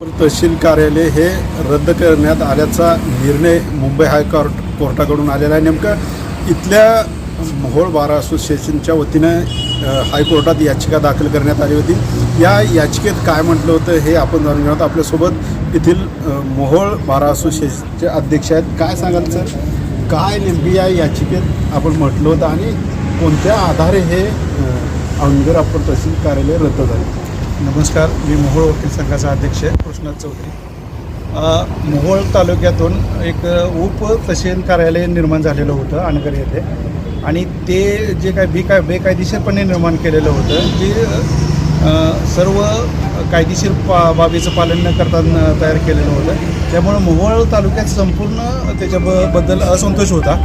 तहसील कार्यालय हे रद्द करण्यात आल्याचा निर्णय मुंबई हायकोर्ट कोर्टाकडून आलेला आहे. नेमकं इथल्या मोहोळ बार असोसिएशनच्या वतीनं हायकोर्टात याचिका दाखल करण्यात आली होती. या याचिकेत काय म्हटलं होतं हे आपण जाणून घेऊ आपल्यासोबत येथील मोहोळ बार असोसिएशनचे अध्यक्ष आहेत. काय सांगाल सर? काय नेमकी या याचिकेत आपण म्हटलं होतं आणि कोणत्या आधारे हे अंगर अवनगर तहसील कार्यालय रद्द झाले? नमस्कार मी मोहोळ वकील संघाचा अध्यक्ष आहे चौधरी. मोहोळ तालुक्यातून एक उप तहसील कार्यालय निर्माण झालेलं होतं अनगर येथे. आणि ते जे काय बेकाय बेकायदेशीरपणे निर्माण केलेलं होतं जे सर्व कायदेशीर पा बाबीचं पालन न करता तयार केलेलं होतं. त्यामुळं मोहोळ तालुक्यात संपूर्ण त्याच्याबद्दल असंतोष होता.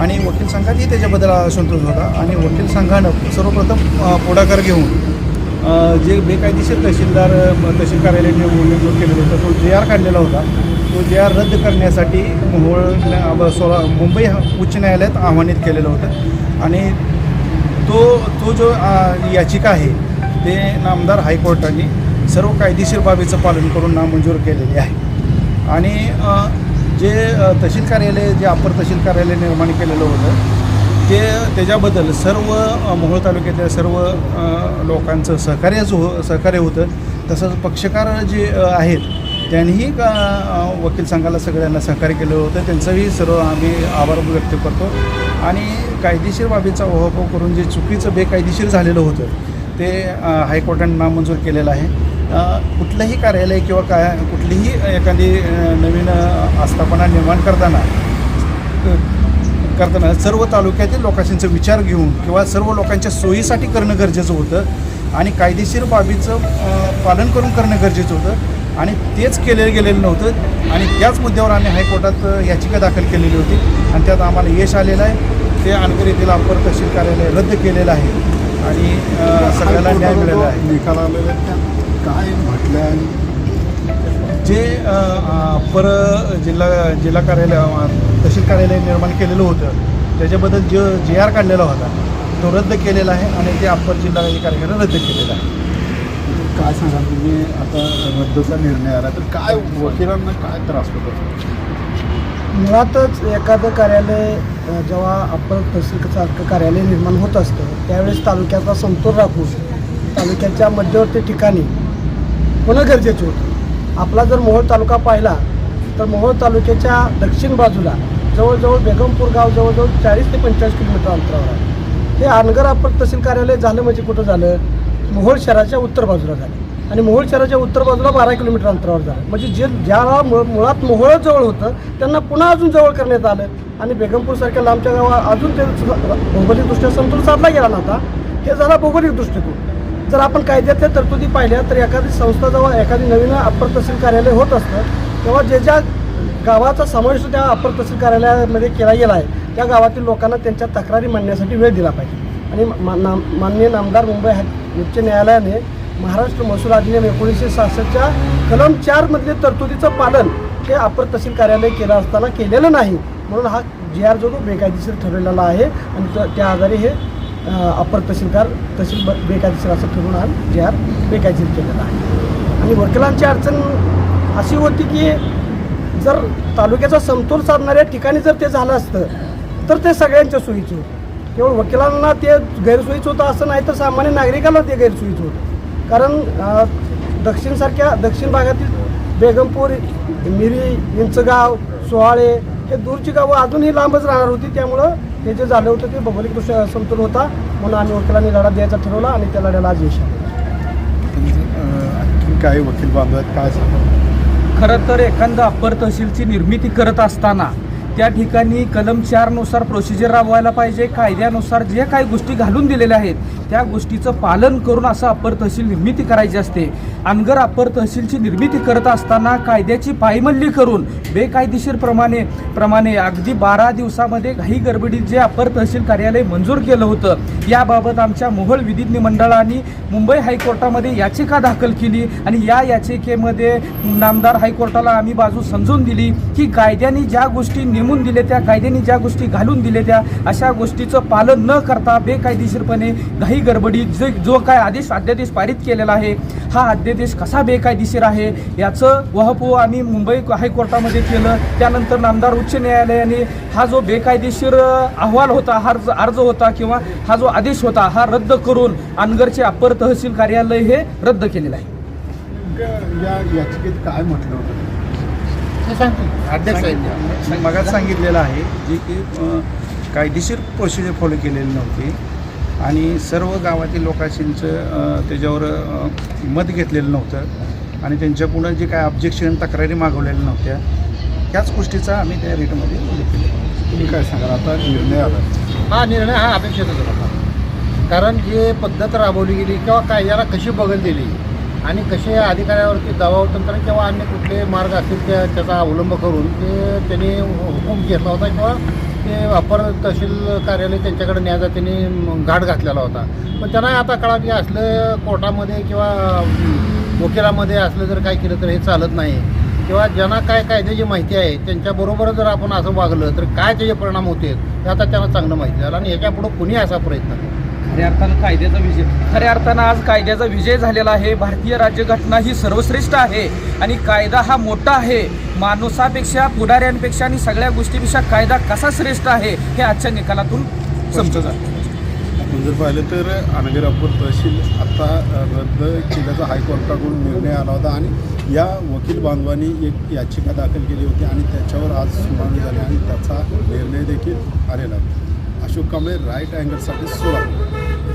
आणि वकील संघातही त्याच्याबद्दल असंतोष होता. आणि वकील संघानं सर्वप्रथम पुढाकार घेऊन जे बेकायदेशीर तहसीलदार तहसील कार्यालय निवडणूक केलेलं होतं तो जे आर काढलेला होता. तो जे आर रद्द करण्यासाठी मोहोळ न- सोळा मुंबई हा- उच्च न्यायालयात आव्हानित केलेलं होतं. आणि तो तो जो याचिका आहे ते नामदार हायकोर्टाने सर्व कायदेशीर बाबीचं पालन करून नामंजूर केलेली आहे. आणि जे तहसील कार्यालय जे अपर तहसील कार्यालय निर्माण केलेलं होतं ते त्याच्याबद्दल सर्व मोहोळ तालुक्यातल्या सर्व लोकांचं सहकार्य हो सहकार्य होतं. तसंच पक्षकार जे आहेत त्यांनीही का वकील संघाला सगळ्यांना सहकार्य केलं होतं. त्यांचंही सर्व आम्ही आभार व्यक्त करतो. आणि कायदेशीर बाबीचा ओहापोह करून जे चुकीचं बेकायदेशीर झालेलं होतं ते हायकोर्टाने नामंजूर केलेलं आहे. कुठलंही कार्यालय किंवा काय कुठलीही एखादी नवीन आस्थापना निर्माण करताना करताना सर्व तालुक्यातील लोकांचा विचार घेऊन किंवा सर्व लोकांच्या सोयीसाठी करणं गरजेचं होतं आणि कायदेशीर बाबीचं पालन करून करणं गरजेचं होतं आणि तेच केलेलं गेलेलं नव्हतं आणि त्याच मुद्द्यावर आम्ही हायकोर्टात याचिका दाखल केलेली होती आणि त्यात आम्हाला यश आलेलं आहे. ते अनगर येथील अपर तहसील कार्यालय रद्द केलेलं आहे आणि सगळ्याला न्याय मिळाला आहे. निकाल आलेला आहे, काय म्हटलं जे अ, अप्पर जिल्हा जिल्हा कार्यालय तहसील कार्यालय निर्माण केलेलं होतं त्याच्याबद्दल जो जे आर काढलेला होता तो रद्द केलेला आहे आणि ते अप्पर जिल्हा कार्यालय रद्द केलेला आहे. काय सांगाल? तुम्ही आता रद्दचा निर्णय आला तर काय वकिलांना काय त्रास होतो? मुळातच एखादं कार्यालय जेव्हा अप्पर तहसीलसारखं कार्यालय निर्माण होत असतं त्यावेळेस तालुक्याचा समतोल राखून तालुक्याच्या मध्यवर्ती ठिकाणी होणं गरजेचं होतं. आपला जर मोहोळ तालुका पाहिला तर मोहोळ तालुक्याच्या दक्षिण बाजूला जवळजवळ बेगमपूर गाव जवळजवळ चाळीस ते पंचेचाळीस किलोमीटर अंतरावर आहे. हे अनगर अप्पर तहसील कार्यालय झालं म्हणजे कुठं झालं? मोहोळ शहराच्या उत्तर बाजूला झालं. आणि मोहोळ शहराच्या उत्तर बाजूला बारा किलोमीटर अंतरावर झालं. म्हणजे जे ज्याला मुळात मोहोळ जवळ होतं त्यांना पुन्हा अजून जवळ करण्यात आलं. आणि बेगमपूरसारख्या लांबच्या गावात अजून ते भौगोलिकदृष्ट्या समतोल साधला गेला नव्हता. हे झाला भौगोलिक दृष्टिकोन. जर आपण कायद्यातल्या तरतुदी पाहिल्या तर एखादी संस्था जेव्हा एखादी नवीन अप्पर तहसील कार्यालय होत असतं तेव्हा जे ज्या गावाचा समावेश त्या अप्पर तहसील कार्यालयामध्ये केला गेला आहे त्या गावातील लोकांना त्यांच्या तक्रारी मांडण्यासाठी वेळ दिला पाहिजे. आणि मा- नाम माननीय नामदार मुंबई हाय उच्च न्यायालयाने महाराष्ट्र महसूल अधिनियम एकोणीसशे सहासष्टच्या कलम चारमधले तरतुदीचं पालन हे अप्पर तहसील कार्यालय केलं असताना केलेलं नाही म्हणून हा जी आर जो बेकायदेशीर ठरवलेला आहे. आणि त्या आधारे हे अपर अप्पर तहसीलदार तहसील ब- बेकायदेशीर असं ठरवून हा जे आर बेकायदेशीर केलेला आहे. आणि वकिलांची अडचण अशी होती की जर तालुक्याचा समतोल साधणाऱ्या ठिकाणी जर ते झालं असतं तर ते सगळ्यांच्या सोयीचं होतं. केवळ वकिलांना ते गैरसोयीचं होतं असं नाही तर सामान्य नागरिकाला ते गैरसोयीचं होतं. कारण दक्षिणसारख्या दक्षिण भागातील बेगमपूर मिरी इंचगाव सोहाळे हे दूरची गावं अजूनही लांबच राहणार होती त्यामुळं हे जे झालं होतं ते भौगोलिकदृष्ट्या समतोल होता. म्हणून आम्ही वकिलांनी लढा द्यायचा ठरवला आणि त्या लढ्याला आज यश आलं. आणखी काही वकील बांधव आहेत काय खरं तर एखादं अप्पर तहसीलची निर्मिती करत असताना त्या ठिकाणी कलम चारनुसार प्रोसिजर राबवायला पाहिजे कायद्यानुसार जे काही गोष्टी घालून दिलेल्या आहेत त्या गोष्टीचं पालन करून असं अपर तहसील निर्मिती करायची असते. अनगर अपर तहसीलची निर्मिती करत असताना कायद्याची पायमल्ली करून बेकायदेशीर प्रमाणे प्रमाणे अगदी बारा दिवसामध्ये घाई गडबडीत जे अपर तहसील कार्यालय मंजूर केलं होतं याबाबत आमच्या मोहोळ विधिज्ञ मंडळाने मुंबई हायकोर्टामध्ये याचिका दाखल केली आणि या याचिकेमध्ये नामदार हायकोर्टाला आम्ही बाजू समजून दिली की कायद्याने ज्या गोष्टी नेमून दिल्या त्या कायद्याने ज्या गोष्टी घालून दिल्या त्या अशा गोष्टीचं पालन न करता बेकायदेशीरपणे घाई गडबडीत जे जो काय आदेश अध्यादेश पारित केलेला आहे हा अध्यादेश कसा बेकायदेशीर आहे याचं वहपो आम्ही मुंबई हायकोर्टामध्ये केलं. त्यानंतर नामदार उच्च न्यायालयाने हा जो बेकायदेशीर अहवाल होता हा अर्ज अर्ज होता किंवा हा जो आदेश होता हा रद्द करून अनगरचे अप्पर तहसील कार्यालय हे रद्द केलेलं आहे. या याचिकेत काय म्हटलं होतं? अध्यक्ष मगात सांगितलेलं आहे जे की कायदेशीर प्रोसिजर फॉलो केलेली नव्हती. आणि सर्व गावातील लोकांशींचं त्याच्यावर मत घेतलेलं नव्हतं. आणि त्यांच्यापुढं जे काय ऑब्जेक्शन तक्रारी मागवलेल्या नव्हत्या. त्याच गोष्टीचा आम्ही त्या रेटमध्ये उल्लेख केला तुम्ही काय सांगाल? आता निर्णय आला. हा निर्णय हा अपेक्षितच होता. कारण जे पद्धत राबवली गेली किंवा कायद्याला कशी बगल दिली आणि कसे अधिकाऱ्यावरती दबाव तंत्र किंवा अन्य कुठले मार्ग असतील त्या त्याचा अवलंब करून ते त्यांनी हुकूम घेतला होता किंवा ते अपर तहसील कार्यालय त्यांच्याकडे न्यायचा त्यांनी घाट घातलेला होता. पण त्यांना आता कळा की असलं कोर्टामध्ये किंवा वकिलामध्ये असलं जर काय केलं तर हे चालत नाही. किंवा ज्यांना काय कायद्याची माहिती आहे त्यांच्याबरोबर जर आपण असं वागलं तर काय त्याचे परिणाम होते हे आता त्यांना चांगलं माहिती झालं. आणि याच्यापुढं कुणी असा प्रयत्न नाही खऱ्या अर्थानं कायद्याचा विजय. खऱ्या अर्थानं आज कायद्याचा विजय झालेला आहे. भारतीय राज्यघटना ही सर्वश्रेष्ठ आहे आणि कायदा हा मोठा आहे. माणसापेक्षा पुढाऱ्यांपेक्षा आणि सगळ्या गोष्टीपेक्षा कायदा कसा श्रेष्ठ आहे हे आजच्या निकालातून समजत. जातं आपण जर पाहिलं तर अनगरापूर तहसील आता रद्द केल्याचा हायकोर्टाकडून निर्णय आला होता आणि या वकील बांधवांनी एक याचिका दाखल केली होती आणि त्याच्यावर आज सुनावणी झाली आणि त्याचा निर्णय देखील आलेला होता शुभकामने राईट अँगलसाठी सोलापूर